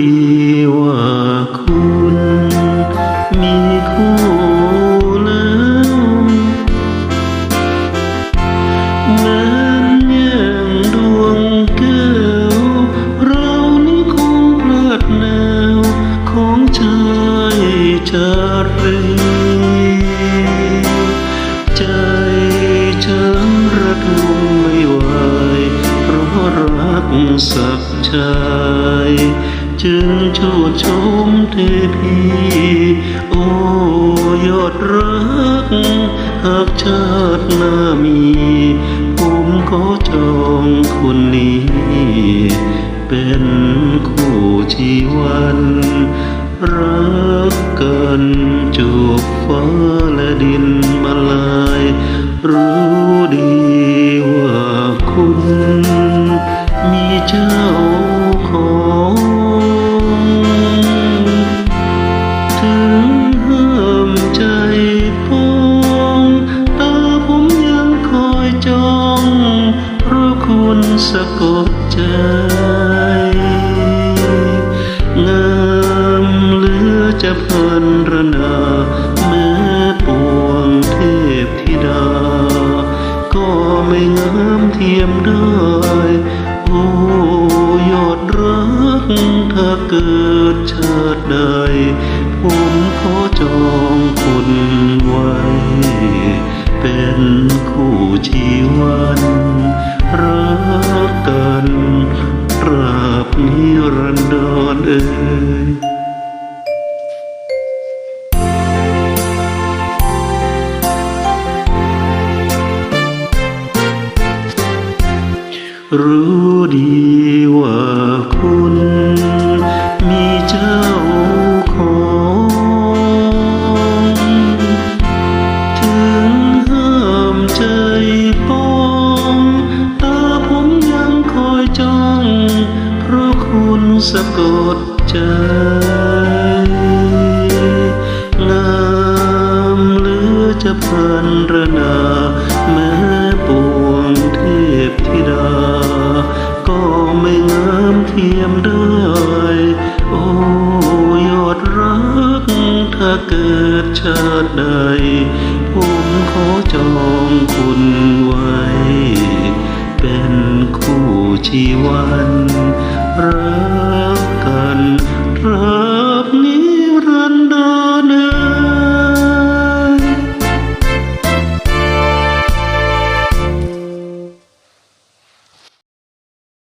ดีว่าคุณมีคู่แล้วแม้นย่งดวงแก้ว เรานี่คงพลาดแนวของชายชาตรีใจฉันระทมไม่ไหวเพราะรักสักชาย จึงโชดชมเทพีโอ้ยอดรัก หากชาติหน้ามี ผมขอจองคนนี้ เป็นคู่ชีวัน รักกันจูบฟ้าและดินมาลาย รู้ดีะกดใจ งามเหลือจะพลันรนาแม้ปวงเทพธิดา ก็ไม่งามเทียมได้ โอ้ยอดรักถ้าเกิดชาติใดผมขอจองคุณไว้ เป็นคู่ชีวันรักกันตราบนิรันดรเอ่ยรู้ดีว่าคุณ สะกดใจงามเหลือจะพันระนาแม้ปวงเทพธิดา ก็ไม่งามเทียมได้ โอ้ยอดรัก ถ้าเกิดชาติใด ผมขอจองคุณไว้ เป็นคู่ชีวัน รั